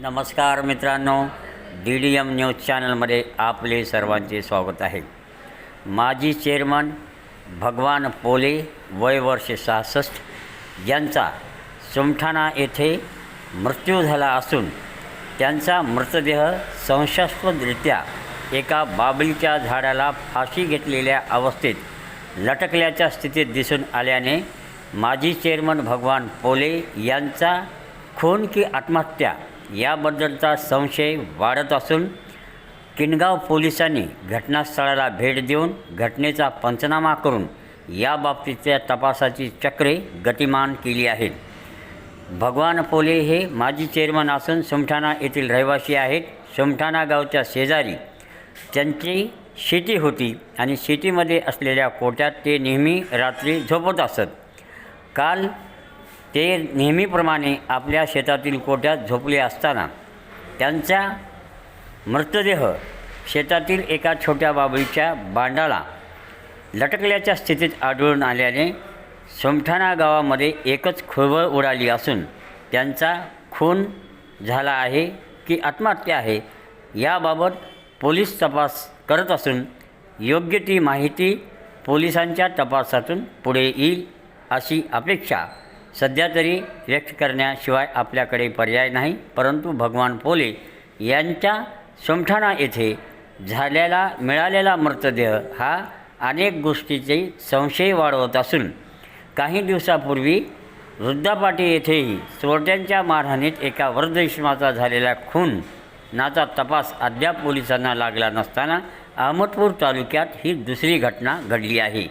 नमस्कार मित्रांनो D D M news चॅनलमध्ये आपले सर्वांचे स्वागत आहे. माजी चेअरमन भगवान पोले वय वर्ष सहासष्ट यांचा सुमठाणा येथे मृत्यू झाला असून त्यांचा मृतदेह संशयास्पदरित्या एका बाबलीच्या झाडाला फाशी घेतलेल्या अवस्थेत लटकल्याच्या स्थितीत दिसून आल्याने माजी चेअरमन भगवान पोले यांचा खून की आत्महत्या याबद्दलचा संशय वाढत असून किनगाव पोलिसांनी घटनास्थळाला भेट देऊन घटनेचा पंचनामा करून याबाबतीच्या तपासाची चक्रे गतिमान केली आहेत. भगवान पोले हे माजी चेअरमन असून सुमठाणा येथील रहिवासी आहेत. सुमठाणा गावच्या शेजारी त्यांची शेती होती आणि शेतीमध्ये असलेल्या कोट्यात ते नेहमी रात्री झोपत असत. काल ते नेहमीप्रमाणे आपल्या शेतातील कोट्यात झोपले असताना त्यांचा मृतदेह शेतातील एका छोट्या बाबळीच्या बांडाला लटकल्याच्या स्थितीत आढळून आल्याने सोमठाणा गावामध्ये एकच खळबळ उडाली असून त्यांचा खून झाला आहे की आत्महत्या आहे याबाबत पोलीस तपास करत असून योग्य ती माहिती पोलिसांच्या तपासातून पुढे येईल अशी अपेक्षा सध्या तरी व्यक्त करण्याशिवाय आपल्याकडे पर्याय नाही परंतु भगवान पोले यांच्या सोमठाणा येथे झालेला मिळालेला मृतदेह हा अनेक गोष्टीचे संशय वाढवत असून काही दिवसापूर्वी वृद्धापाटी येथेही चोरट्यांच्या मारहाणीत एका वृद्ध झालेला खून नाचा तपास अद्याप पोलिसांना लागला नसताना अहमदपूर तालुक्यात ही दुसरी घटना घडली आहे.